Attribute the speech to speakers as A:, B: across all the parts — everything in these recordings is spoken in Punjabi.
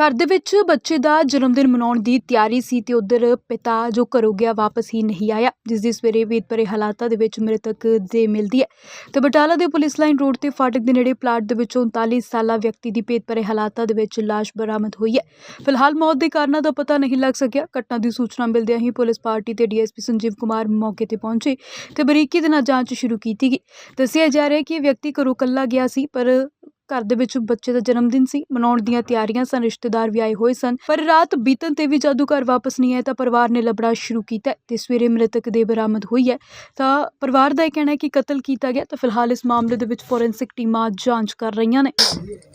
A: ਘਰ ਦੇ ਵਿੱਚ ਬੱਚੇ ਦਾ ਜਨਮ ਦਿਨ ਮਨਾਉਣ ਦੀ ਤਿਆਰੀ ਸੀ ਤੇ ਉਧਰ ਪਿਤਾ ਜੋ ਘਰੋਂ ਗਿਆ ਵਾਪਸ ਹੀ ਨਹੀਂ ਆਇਆ, ਜਿਸ ਦੀ ਸਵੇਰੇ ਵੇਦ ਭਰੇ ਹਾਲਾਤਾਂ ਦੇ ਵਿੱਚ ਮ੍ਰਿਤਕ ਦੇ ਮਿਲਦੀ ਹੈ। ਤੇ ਬਟਾਲਾ ਦੇ ਪੁਲਿਸ ਲਾਈਨ ਰੋਡ ਤੇ ਫਾਟਕ ਦੇ ਨੇੜੇ ਪਲਾਟ ਦੇ ਵਿੱਚੋਂ 39 ਸਾਲਾ ਵਿਅਕਤੀ ਦੀ ਭੇਤ ਭਰੇ ਹਾਲਾਤਾਂ ਦੇ ਵਿੱਚ ਲਾਸ਼ ਬਰਾਮਦ ਹੋਈ ਹੈ। ਫਿਲਹਾਲ ਮੌਤ ਦੇ ਕਾਰਨਾਂ ਦਾ ਪਤਾ ਨਹੀਂ ਲੱਗ ਸਕਿਆ। ਘਟਨਾ ਦੀ ਸੂਚਨਾ ਮਿਲਦਿਆਂ ਹੀ ਪੁਲਿਸ ਪਾਰਟੀ ਤੇ ਡੀਐਸਪੀ ਸੰਜੀਵ ਕੁਮਾਰ ਮੌਕੇ ਤੇ ਪਹੁੰਚੇ ਤੇ ਬਰੀਕੀ ਦੇ ਨਾਲ ਜਾਂਚ ਸ਼ੁਰੂ ਕੀਤੀ ਗਈ। ਦੱਸਿਆ ਜਾ ਰਿਹਾ ਕਿ ਇਹ ਵਿਅਕਤੀ ਘਰੋਂ ਕੱਲਾ ਗਿਆ ਸੀ, ਪਰ ਘਰ ਦੇ ਵਿੱਚ ਬੱਚੇ ਦਾ ਜਨਮ ਦਿਨ ਸੀ, ਮਨਾਉਣ ਦੀਆਂ ਤਿਆਰੀਆਂ ਸਨ, ਰਿਸ਼ਤੇਦਾਰ ਵੀ ਆਏ ਹੋਏ ਸਨ, ਪਰ ਰਾਤ ਬੀਤਣ ਤੇ ਵੀ ਜਦੋਂ ਘਰ ਵਾਪਸ ਨਹੀਂ ਆਇਆ ਤਾਂ ਪਰਿਵਾਰ ਨੇ ਲੱਭਣਾ ਸ਼ੁਰੂ ਕੀਤਾ ਤੇ ਸਵੇਰੇ ਮ੍ਰਿਤਕ ਦੇ ਬਰਾਮਦ ਹੋਈ ਹੈ। ਤਾਂ ਪਰਿਵਾਰ ਦਾ ਇਹ ਕਹਿਣਾ ਹੈ ਕਿ ਕਤਲ ਕੀਤਾ ਗਿਆ ਤਾਂ ਫਿਲਹਾਲ ਇਸ ਮਾਮਲੇ ਦੇ ਵਿੱਚ ਫੋਰੈਂਸਿਕ ਟੀਮਾਂ ਜਾਂਚ ਕਰ ਰਹੀਆਂ ਨੇ।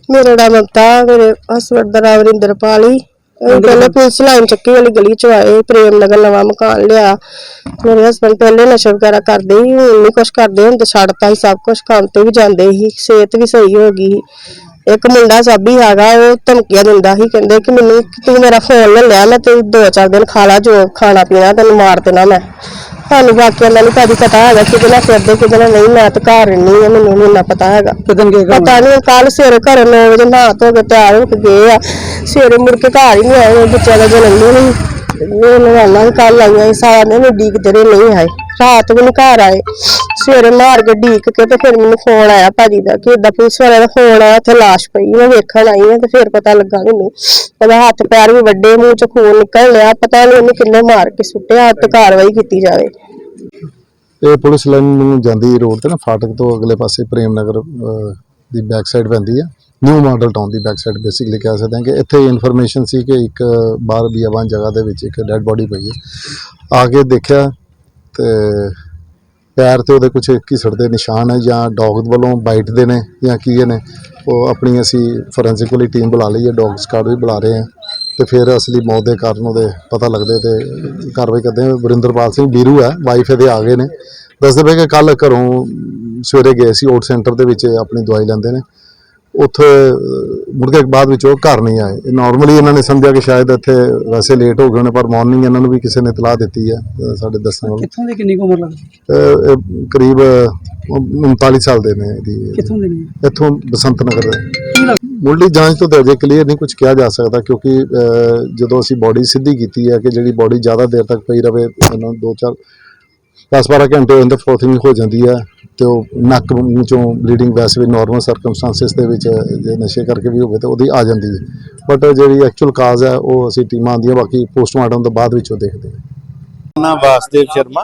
B: ਮੇਰਾ ਨਾਮ ਮਮਤਾ ਮੇਰੇ ਹਸਬੰਦ ਦਾ ਨਾਮ ਰਿੰਦਰਪਾਲ ਪਹਿਲੇ ਪੁਲਿਸ ਲਾਈਨ ਚੱਕੀ ਵਾਲੀ ਗਲੀ ਚ ਆਏ ਪ੍ਰੇਮ ਨਗਰ ਨਵਾਂ ਮਕਾਨ ਲਿਆ। ਮੇਰੇ ਹਸਬੰਦ ਪਹਿਲੇ ਨਸ਼ਾ ਵਗੈਰਾ ਕਰਦੇ ਸੀ ਹੁਣ ਨਹੀਂ ਕੁਛ ਕਰਦੇ ਹੁਣ ਤੇ ਛੱਡਤਾ ਹੀ ਸਭ ਕੁਝ ਕੰਮ ਤੇ ਵੀ ਜਾਂਦੇ ਸੀ ਸਿਹਤ ਵੀ ਸਹੀ ਹੋ ਗਈ ਸੀ। ਇੱਕ ਮੁੰਡਾ ਸਾਬੀ ਹੈਗਾ ਉਹ ਧਮਕੀਆਂ ਦਿੰਦਾ ਸੀ ਕਹਿੰਦੇ ਕਿ ਮੈਨੂੰ ਕਿ ਤੂੰ ਮੇਰਾ ਫੋਨ ਲੈ ਲਿਆ ਮੈਂ ਤੇ ਦੋ ਚਾਰ ਦਿਨ ਖਾ ਲਾ ਜੋ ਖਾਣਾ ਪੀਣਾ ਤੈਨੂੰ ਮਾਰ ਦੇਣਾ ਮੈਂ। ਤੁਹਾਨੂੰ ਬਾਕੀਆਂ ਦਾ ਨਹੀਂ ਭਾਜੀ ਪਤਾ ਹੈਗਾ ਕਿਹਦੇ ਨਾਲ ਫਿਰਦੇ ਕਿਹਦੇ ਨਾਲ ਨਹੀਂ ਮੈਂ ਤਾਂ ਘਰ ਨਹੀਂ ਆ ਮੈਨੂੰ ਨਹੀਂ ਇੰਨਾ ਪਤਾ ਹੈਗਾ।
C: ਕਦਨ ਗਏ ਘਰ?
B: ਪਤਾ ਨਹੀਂ ਕੱਲ ਸਵੇਰੇ ਘਰ 9 ਵਜੇ ਨਹਾ ਧੋ ਕੇ ਤਿਆਰ ਹੋ ਕੇ ਗਏ ਆ। ਸਵੇਰੇ ਮੁੜ ਕੇ ਘਰ ਹੀ ਨਹੀਂ ਆਏ ਬੱਚਿਆਂ ਦਾ ਜਨਮ ਦਿਨ ਸੀ ਮੈਨੂੰ ਵਾਲਾ ਕੱਲ ਆਈਆਂ ਸੀ, ਸਾਰਾ ਦਿਨ ਡੀਕਦੇ ਰਹੇ ਨਹੀਂ ਆਏ। ਰਾਤ ਵੀ ਨਹੀਂ ਘਰ ਆਏ। ਸਵੇਰੇ ਮਾਰ ਕੇ ਡੀਕ ਕੇ ਤੇ ਫਿਰ ਮੈਨੂੰ ਫੋਨ ਆਇਆ ਭਾਜੀ ਦਾ ਕਿ ਏਦਾਂ ਪੁਲਿਸ ਵਾਲਿਆਂ ਦਾ ਫੋਨ ਆਇਆ ਉੱਥੇ ਲਾਸ਼ ਪਈ ਮੈਂ ਵੇਖਣ ਆਈ ਹਾਂ ਤੇ ਫਿਰ ਪਤਾ ਲੱਗਾ ਮੈਨੂੰ ਉਹਦਾ ਹੱਥ ਪੈਰ ਵੀ ਵੱਡੇ, ਮੂੰਹ ਚ ਖੂਨ ਨਿਕਲ ਲਿਆ, ਪਤਾ ਨਹੀਂ ਉਹਨੂੰ ਕਿੰਨੇ ਮਾਰ ਕੇ ਸੁੱਟਿਆ ਤੇ ਕਾਰਵਾਈ ਕੀਤੀ ਜਾਵੇ।
D: ਇਹ ਪੁਲਿਸ ਲਾਈਨ ਨੂੰ ਜਾਂਦੀ ਰੋਡ ਤੇ ਨਾ, ਫਾਟਕ ਤੋਂ ਅਗਲੇ ਪਾਸੇ ਪ੍ਰੇਮ ਨਗਰ ਦੀ ਬੈਕ ਸਾਈਡ ਪੈਂਦੀ ਹੈ ਨਿਊ ਮਾਡਲ ਟਾਊਨ ਦੀ ਬੈਕ ਸਾਈਡ ਬੇਸਿਕਲੀ ਕਹਿ ਸਕਦੇ ਹਾਂ ਕਿ ਇੱਥੇ ਇਨਫੋਰਮੇਸ਼ਨ ਸੀ ਕਿ ਇੱਕ ਬਾਹਰ ਬੀਆਬਾਨ ਜਗ੍ਹਾ ਦੇ ਵਿੱਚ ਇੱਕ ਡੈੱਡ ਬੋਡੀ ਪਈ ਹੈ ਆ ਕੇ ਦੇਖਿਆ ਤੇ ਪੈਰ ਤੇ ਉਹਦੇ ਕੁਝ ਘਿਸੜ ਦੇ ਨਿਸ਼ਾਨ ਹੈ ਜਾਂ ਡੌਗ ਵੱਲੋਂ ਬਾਈਟ ਦੇ ਨੇ ਜਾਂ ਕੀ ਨੇ, ਉਹ ਆਪਣੀ ਅਸੀਂ ਫੋਰੈਂਸਿਕ ਵਾਲੀ ਟੀਮ ਬੁਲਾ ਲਈ ਹੈ ਡੌਗ ਸਕਾਡ ਵੀ ਬੁਲਾ ਰਹੇ ਹਾਂ ਤੇ ਫਿਰ ਅਸਲੀ ਮੌਤ ਦੇ ਕਾਰਨ ਉਹਦੇ ਪਤਾ ਲੱਗਦੇ ਤੇ ਕਾਰਵਾਈ ਕਰਦੇ ਹਾਂ। ਵਰਿੰਦਰਪਾਲ ਸਿੰਘ ਬੀਰੂ ਹੈ ਵਾਈਫ ਇਹਦੇ ਆ ਗਏ ਨੇ। ਦੱਸਦੇ ਪਏ ਕਿ ਕੱਲ ਘਰੋਂ ਸਵੇਰੇ ਗਏ ਸੀ ਓਟ ਸੈਂਟਰ ਦੇ ਵਿੱਚ ਆਪਣੀ ਦਵਾਈ ਲੈਂਦੇ ਨੇ। ਉੱਥੇ ਮੁੜ ਕੇ ਬਾਅਦ ਵਿੱਚ ਉਹ ਘਰ ਨਹੀਂ ਆਏ। ਨਾਰਮਲੀ ਇਹਨਾਂ ਨੇ ਸਮਝਿਆ ਕਿ ਸ਼ਾਇਦ ਇੱਥੇ ਵੈਸੇ ਲੇਟ ਹੋ ਗਏ ਹੋਣੇ ਪਰ ਮਾਰਨਿੰਗ ਇਹਨਾਂ ਨੂੰ ਵੀ ਕਿਸੇ ਨੇ ਇਤਲਾਹ ਦਿੱਤੀ ਹੈ ਸਾਡੇ ਦੱਸਣ ਵਾਲੇ।
C: ਕਿੱਥੋਂ ਦੀ ਕਿੰਨੀ ਉਮਰ ਲੱਗਦੀ?
D: ਕਰੀਬ ਅਹ, 39 ਸਾਲ ਦੇ ਨੇ ਇਹਦੀ।
C: ਕਿੱਥੋਂ ਦੀ ਨਹੀਂ
D: ਇੱਥੋਂ ਬਸੰਤ ਨਗਰ ਦੇ ਮੁੱਢਲੀ ਜਾਂਚ ਤੋਂ ਤਾਂ ਅਜੇ ਕਲੀਅਰ ਨਹੀਂ ਕੁਝ ਕਿਹਾ ਜਾ ਸਕਦਾ ਕਿਉਂਕਿ ਜਦੋਂ ਅਸੀਂ ਬਾਡੀ ਸਿੱਧੀ ਕੀਤੀ ਹੈ ਕਿ ਜਿਹੜੀ ਬਾਡੀ ਜ਼ਿਆਦਾ ਦੇਰ ਤੱਕ ਪਈ ਰਵੇ ਇਹਨਾਂ ਦੋ ਚਾਰ 10-12 ਘੰਟੇ ਹੋ ਫਲੋਥਿੰਗ ਹੋ ਜਾਂਦੀ ਹੈ ਤੇ ਉਹ ਨੱਕ ਚੋਂ ਬਲੀਡਿੰਗ ਵੈਸੇ ਵੀ ਨਾਰਮਲ ਸਰਕਮਸਟੈਂਸਸ ਦੇ ਵਿੱਚ ਜੇ ਨਸ਼ੇ ਕਰਕੇ ਵੀ ਹੋਵੇ ਤਾਂ ਉਹਦੀ ਆ ਜਾਂਦੀ ਹੈ। ਬਟ ਜਿਹੜੀ ਐਕਚੁਅਲ ਕਾਜ਼ ਹੈ, ਉਹ ਅਸੀਂ ਟੀਮਾਂ ਆਉਂਦੀਆਂ, ਬਾਕੀ ਪੋਸਟਮਾਰਟਮ ਤੋਂ ਬਾਅਦ ਵਿੱਚ ਦੇਖਦੇ ਹਾਂ।
E: ਨਾਮ ਵਾਸਦੇਵ ਸ਼ਰਮਾ।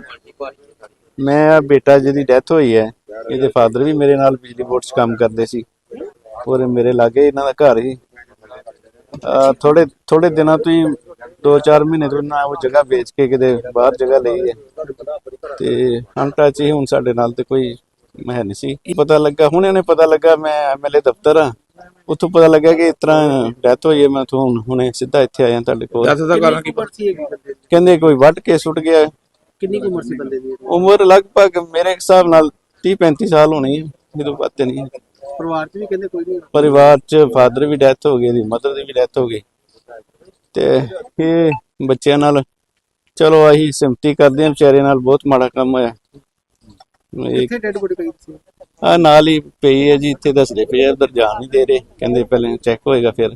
E: ਮੈਂ ਬੇਟਾ ਜਿਹਦੀ ਡੈਥ ਹੋਈ ਹੈ। ਇਹਦੇ ਫਾਦਰ ਵੀ ਮੇਰੇ ਨਾਲ ਬਿਜਲੀ ਬੋਰਡ 'ਚ ਕੰਮ ਕਰਦੇ ਸੀ। ਔਰ ਮੇਰੇ ਲਾਗੇ ਇਹਨਾਂ ਦਾ ਘਰ ਹੀ ਥੋੜੇ ਥੋੜੇ ਦਿਨਾਂ ਤੋਂ ਹੀ 2-4 ਮਹੀਨੇ ਤੋਂ ਨਾ ਉਹ ਜਗ੍ਹਾ ਵੇਚ ਕੇ ਕਿਤੇ ਬਾਹਰ ਜਗ੍ਹਾ ਲਈ ਹੈ। ਤੇ ਅਨਟੱਚ ਹੀ ਹੁਣ ਸਾਡੇ ਨਾਲ ਤੇ ਕੋਈ ਮੈਂ ਨਹੀਂ ਸੀ। ਪਤਾ ਲੱਗਾ ਹੁਣ ਇਹਨੇ ਪਤਾ ਲੱਗਾ ਮੈਂ ਐਮਐਲਏ ਦਫ਼ਤਰ ਆ ਉੱਥੋਂ ਪਤਾ ਲੱਗਾ ਕਿ ਇਸ ਤਰ੍ਹਾਂ ਡੈਥ ਹੋਈ ਹੈ ਮੈਂ ਤੋਂ ਹੁਣੇ ਸਿੱਧਾ ਇੱਥੇ ਆਇਆ ਤੁਹਾਡੇ ਕੋਲ।
F: ਦਾ ਕਾਰਨ ਕੀ?
E: ਕਹਿੰਦੇ ਕੋਈ ਵੱਢ ਕੇ ਸੁੱਟ ਗਿਆ।
C: ਕਿੰਨੀ ਉਮਰ ਸੀ ਬੰਦੇ ਦੀ?
E: ਉਮਰ ਲਗਭਗ ਮੇਰੇ ਹਿਸਾਬ ਨਾਲ 30 35 ਸਾਲ ਹੋਣੀ ਹੈ ਜਦੋਂ ਪਤਾ ਨਹੀਂ।
C: ਪਰਿਵਾਰ 'ਚ ਵੀ ਕਹਿੰਦੇ ਕੋਈ ਨਹੀਂ
E: ਪਰਿਵਾਰ ਚ ਫਾਦਰ ਵੀ ਡੈਥ ਹੋ ਗਈ ਦੀ ਮਦਰ ਦੀ ਵੀ ਡੈਥ ਹੋ ਗਈ। ਤੇ ਇਹ ਬੱਚਿਆਂ ਨਾਲ ਚਲੋ ਆਹੀ ਸਿੰਪਤੀ ਕਰਦੇ ਆ ਵਿਚਾਰੇ ਨਾਲ ਬਹੁਤ ਮਾੜਾ ਕੰਮ ਹੋਇਆ। ਇਹ
C: ਕਿੱਥੇ ਡੈਡ ਬੋਡੀ ਪਈ ਸੀ?
E: ਆ ਨਾਲ ਹੀ ਪਈ ਹੈ ਜੀ ਇੱਥੇ ਦੱਸਦੇ ਪਏ ਆ ਉਧਰ ਜਾਣ ਨਹੀਂ ਦੇ ਰਹੇ। ਕਹਿੰਦੇ ਪਹਿਲੇ ਚੈੱਕ ਹੋਏਗਾ ਫਿਰ।